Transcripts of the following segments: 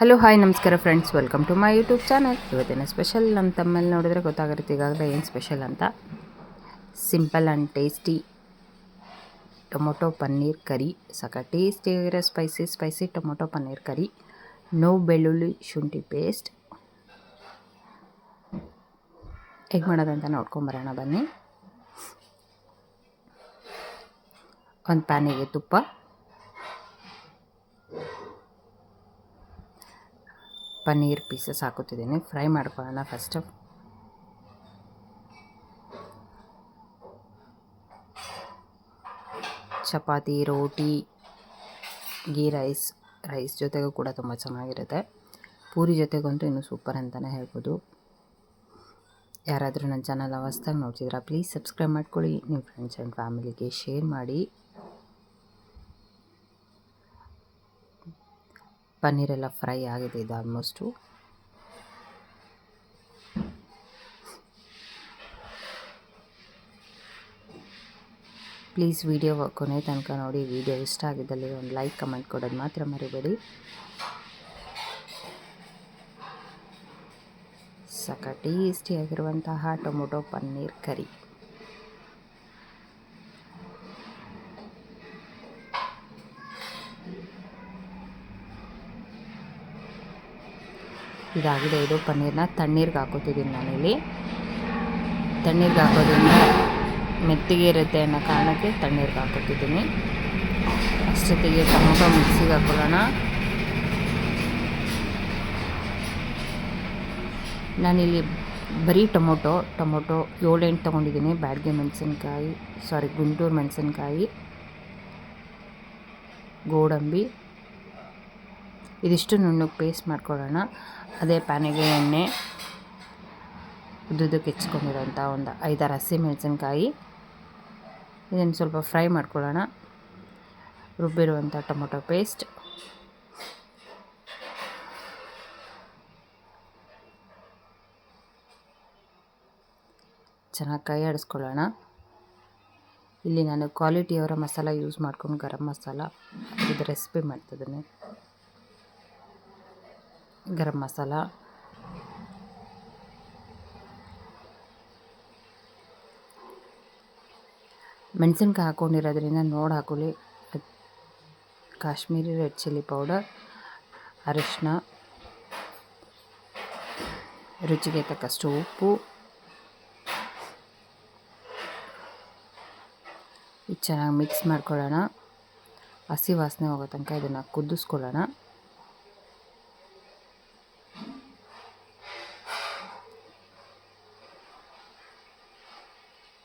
Hello hi ನಮಸ್ಕಾರ friends welcome to my YouTube channel ಇವತ್ತಿನ special ನಮ್ಮ ತಮ್ಮಲ್ಲಿ ನೋಡಿದ್ರೆ ಗೊತ್ತಾಗಿರುತ್ತೆ, ಈಗಾಗಲೇ ಏನು ಸ್ಪೆಷಲ್ ಅಂತ. Simple and tasty tomato paneer curry. Saka ಟೇಸ್ಟಿಯಾಗಿರೋ spicy spicy tomato paneer curry. No ಬೆಳ್ಳುಳ್ಳಿ, ಶುಂಠಿ ಪೇಸ್ಟ್ ಹೇಗೆ ಮಾಡೋದಂತ ನೋಡ್ಕೊಂಬರೋಣ ಬನ್ನಿ. ಒಂದು ಪ್ಯಾನಿಗೆ ತುಪ್ಪ. ಪನ್ನೀರ್ ಪೀಸಸ್ ಹಾಕುತ್ತಿದ್ದೀನಿ ಫ್ರೈ ಮಾಡ್ಕೊಳ್ಳೋಣ ಫಸ್ಟು ಚಪಾತಿ, ರೋಟಿ ಗೀ ರೈಸ್ ರೈಸ್ ಜೊತೆಗೂ ಕೂಡ ತುಂಬ ಚೆನ್ನಾಗಿರುತ್ತೆ. ಪೂರಿ ಜೊತೆಗಂತೂ ಇನ್ನೂ ಸೂಪರ್ ಅಂತಲೇ ಹೇಳ್ಬೋದು. ಯಾರಾದರೂ ನನ್ನ ಚಾನಲ್ ಹೊಸ್ದಾಗಿ ನೋಡ್ತಿದ್ರೆ ಪ್ಲೀಸ್ ಸಬ್ಸ್ಕ್ರೈಬ್ ಮಾಡ್ಕೊಳ್ಳಿ. ನಿಮ್ಮ ಫ್ರೆಂಡ್ಸ್ ಆ್ಯಂಡ್ ಫ್ಯಾಮಿಲಿಗೆ ಶೇರ್ ಮಾಡಿ. ಪನ್ನೀರೆಲ್ಲ ಫ್ರೈ ಆಗಿದೆ ಇದು ಆಲ್ಮೋಸ್ಟು. ಪ್ಲೀಸ್ ವಿಡಿಯೋ ಕೊನೆ ತನಕ ನೋಡಿ, ವಿಡಿಯೋ ಇಷ್ಟ ಆಗಿದ್ದಲ್ಲಿ ಒಂದು ಲೈಕ್, ಕಮೆಂಟ್ ಕೊಡೋದು ಮಾತ್ರ ಮರಿಬೇಡಿ. ಸಕ ಟೇಸ್ಟಿಯಾಗಿರುವಂತಹ ಟೊಮೊಟೊ ಪನ್ನೀರ್ ಕರಿ. ಇದಾಗಿದೆ. ಇದು ಪನ್ನೀರ್ನ ತಣ್ಣೀರ್ಗೆ ಹಾಕೋತಿದ್ದೀನಿ ನಾನಿಲ್ಲಿ. ತಣ್ಣೀರ್ಗೆ ಹಾಕೋದ್ರಿಂದ ಮೆತ್ತಿಗೆ ಇರುತ್ತೆ ಅನ್ನೋ ಕಾರಣಕ್ಕೆ ತಣ್ಣೀರ್ಗೆ ಹಾಕೋತಿದ್ದೀನಿ. ಅಷ್ಟೊತ್ತಿಗೆ ಟೊಮೊಟೊ ಮಿಕ್ಸಿಗೆ ಹಾಕೊಳ್ಳೋಣ. ನಾನಿಲ್ಲಿ ಬರೀ ಟೊಮೊಟೊ ಟೊಮೊಟೊ ಏಳೆಂಟು ತೊಗೊಂಡಿದ್ದೀನಿ. ಬ್ಯಾಡ್ಗೆ ಮೆಣಸಿನ್ಕಾಯಿ, ಸಾರಿ ಗುಂಟೂರು ಮೆಣಸಿನ್ಕಾಯಿ, ಗೋಡಂಬಿ ಇದಿಷ್ಟು ನುಣ್ಣಗೆ ಪೇಸ್ಟ್ ಮಾಡ್ಕೊಳ್ಳೋಣ. ಅದೇ ಪ್ಯಾನಿಗೆ ಎಣ್ಣೆ ಉದ್ದುದಕ್ಕೆ ಹೆಚ್ಕೊಂಡಿರೋಂಥ ಒಂದು ಐದಾರು ಹಸಿ ಮೆಣಸಿನ್ಕಾಯಿ. ಇದನ್ನು ಸ್ವಲ್ಪ ಫ್ರೈ ಮಾಡ್ಕೊಳ್ಳೋಣ. ರುಬ್ಬಿರುವಂಥ ಟೊಮೊಟೊ ಪೇಸ್ಟ್. ಚೆನ್ನಾಗಿ ಕೈ ಆಡಿಸ್ಕೊಳ್ಳೋಣ. ಇಲ್ಲಿ ನಾನು ಕ್ವಾಲಿಟಿಯವರ ಮಸಾಲ ಯೂಸ್ ಮಾಡ್ಕೊಂಡು ಗರಂ ಮಸಾಲ ಇದು ರೆಸಿಪಿ ಮಾಡ್ತಿದ್ದೀನಿ. ಗರಂ ಮಸಾಲ. ಮೆಣಸಿನ್ಕಾಯಿ ಹಾಕ್ಕೊಂಡಿರೋದ್ರಿಂದ ನೋಡಿ ಹಾಕೊಳ್ಳಿ. ಕಾಶ್ಮೀರಿ ರೆಡ್ ಚಿಲ್ಲಿ ಪೌಡರ್ ಅರಿಶಿನ ರುಚಿಗೆ ತಕ್ಕಷ್ಟು ಉಪ್ಪು ಚೆನ್ನಾಗಿ ಮಿಕ್ಸ್ ಮಾಡ್ಕೊಳ್ಳೋಣ. ಹಸಿ ವಾಸನೆ ಹೋಗೋ ತನಕ ಇದನ್ನು ಕುದಿಸ್ಕೊಳ್ಳೋಣ.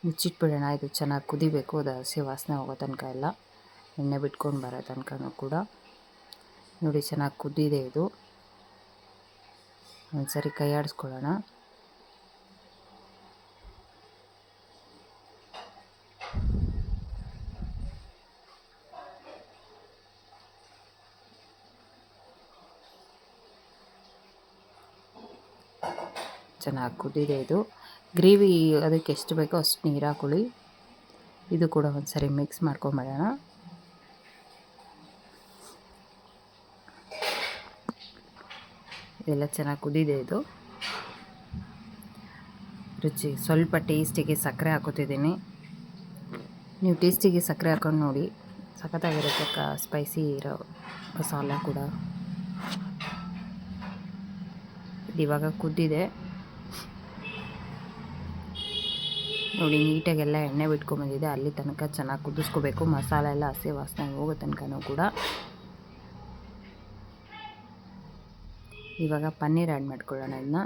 ಮುಚ್ಚಿಟ್ಬಿಡೋಣ, ಇದು ಚೆನ್ನಾಗಿ ಕುದಿಬೇಕು, ಅದು ಹಸಿ ವಾಸನೆ ಹೋಗೋ ತನಕ ಎಲ್ಲ. ಎಣ್ಣೆ ಬಿಟ್ಕೊಂಡು ಬರೋ ತನಕನೂ ಕೂಡ. ನೋಡಿ, ಚೆನ್ನಾಗಿ ಕುದ್ದಿದೆ ಇದು. ಒಂದ್ಸರಿ ಕೈ ಆಡಿಸ್ಕೊಳ್ಳೋಣ. ಚೆನ್ನಾಗಿ ಕುದ್ದಿದೆ ಇದು. ಗ್ರೇವಿ ಅದಕ್ಕೆ ಎಷ್ಟು ಬೇಕೋ ಅಷ್ಟು ನೀರು ಹಾಕೊಳ್ಳಿ. ಇದು ಕೂಡ ಒಂದು ಸರಿ ಮಿಕ್ಸ್ ಮಾಡ್ಕೊಂಬಿಡೋಣ ಇದೆಲ್ಲ ಚೆನ್ನಾಗಿ ಕುದಿದೆ ಇದು. ರುಚಿ, ಸ್ವಲ್ಪ ಟೇಸ್ಟಿಗೆ ಸಕ್ಕರೆ ಹಾಕೋತಿದ್ದೀನಿ. ನೀವು ಟೇಸ್ಟಿಗೆ ಸಕ್ಕರೆ ಹಾಕೊಂಡು ನೋಡಿ, ಸಖತ್ತಾಗಿರುತ್ತೆ ಕ ಸ್ಪೈಸಿ ಇರೋ ಮಸಾಲ ಕೂಡ. ಇದು ಇವಾಗ ಕುದ್ದಿದೆ. ನೋಡಿ, ನೀಟಾಗೆಲ್ಲ ಎಣ್ಣೆ ಬಿಟ್ಕೊಂಬಂದಿದೆ. ಅಲ್ಲಿ ತನಕ ಚೆನ್ನಾಗಿ ಕುದಿಸ್ಕೋಬೇಕು. ಮಸಾಲೆ ಎಲ್ಲ ಹಸಿ ವಾಸನೆ ಹೋಗೋ ತನಕನೂ ಕೂಡ. ಇವಾಗ ಪನ್ನೀರ್ ಆ್ಯಡ್ ಮಾಡ್ಕೊಳ್ಳೋಣ ಇದನ್ನ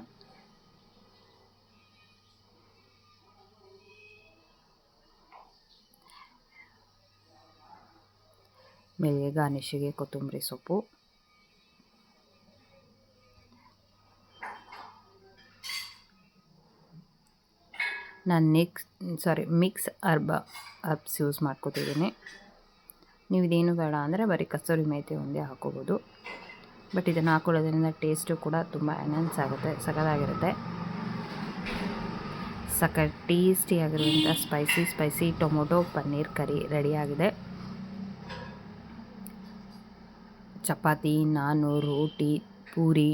ಮೇಲೆ ಗಾರ್ನಿಷಿಗೆ ಕೊತ್ತಂಬರಿ ಸೊಪ್ಪು. ನಾನು ನೆಕ್ಸ್ ಸಾರಿ ಮಿಕ್ಸ್ ಅರ್ಬ ಅರ್ಬ್ಸ್ ಯೂಸ್ ಮಾಡ್ಕೋತಿದ್ದೀನಿ ನೀವು ಇದೇನು ಬೇಡ ಅಂದರೆ ಬರೀ ಕಸ್ತೂರಿ ಮೇತೆ ಒಂದೇ ಹಾಕೋಬೋದು. ಬಟ್ ಇದನ್ನು ಹಾಕೊಳ್ಳೋದ್ರಿಂದ ಟೇಸ್ಟು ಕೂಡ ತುಂಬ ಎನ್ಹಾನ್ಸ್ ಆಗುತ್ತೆ, ಸಖತ್ತಾಗಿರುತ್ತೆ. ಸಖ ಟೇಸ್ಟಿಯಾಗಿರುವಂಥ spicy spicy tomato, paneer, curry ರೆಡಿಯಾಗಿದೆ ಚಪಾತಿ, ನಾನು, ರೋಟಿ, ಪೂರಿ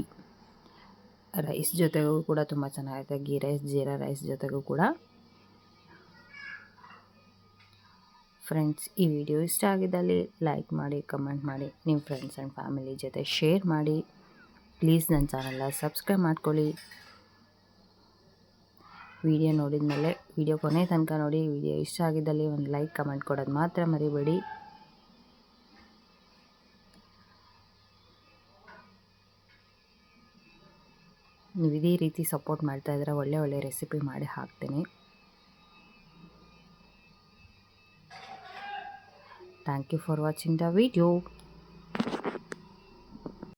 ರೈಸ್ ಜೊತೆಗೂ ಕೂಡ ತುಂಬ ಚೆನ್ನಾಗಿರುತ್ತೆ ಗೀ ರೈಸ್ ಜೀರಾ ರೈಸ್ ಜೊತೆಗೂ ಕೂಡ. ಫ್ರೆಂಡ್ಸ್ ಈ ವಿಡಿಯೋ ಇಷ್ಟ ಆಗಿದ್ದಲ್ಲಿ ಲೈಕ್ ಮಾಡಿ ಕಮೆಂಟ್ ಮಾಡಿ ನಿಮ್ಮ ಫ್ರೆಂಡ್ಸ್ ಆ್ಯಂಡ್ ಫ್ಯಾಮಿಲಿ ಜೊತೆ ಶೇರ್ ಮಾಡಿ. ಪ್ಲೀಸ್ ನನ್ನ ಚಾನಲ್ನ ಸಬ್ಸ್ಕ್ರೈಬ್ ಮಾಡ್ಕೊಳ್ಳಿ. ವಿಡಿಯೋ ನೋಡಿದ ಮೇಲೆ ವಿಡಿಯೋ ಕೊನೆ ತನಕ ನೋಡಿ ವಿಡಿಯೋ ಇಷ್ಟ ಆಗಿದ್ದಲ್ಲಿ ಒಂದು ಲೈಕ್ ಕಮೆಂಟ್ ಕೊಡೋದು ಮಾತ್ರ ಮರಿಬೇಡಿ. ನೀವು ಇದೇ ರೀತಿ ಸಪೋರ್ಟ್ ಮಾಡ್ತಾ ಇದ್ರೆ ಒಳ್ಳೆ ಒಳ್ಳೆ ರೆಸಿಪಿ ಮಾಡಿ ಹಾಕ್ತೀನಿ. Thank you for watching the video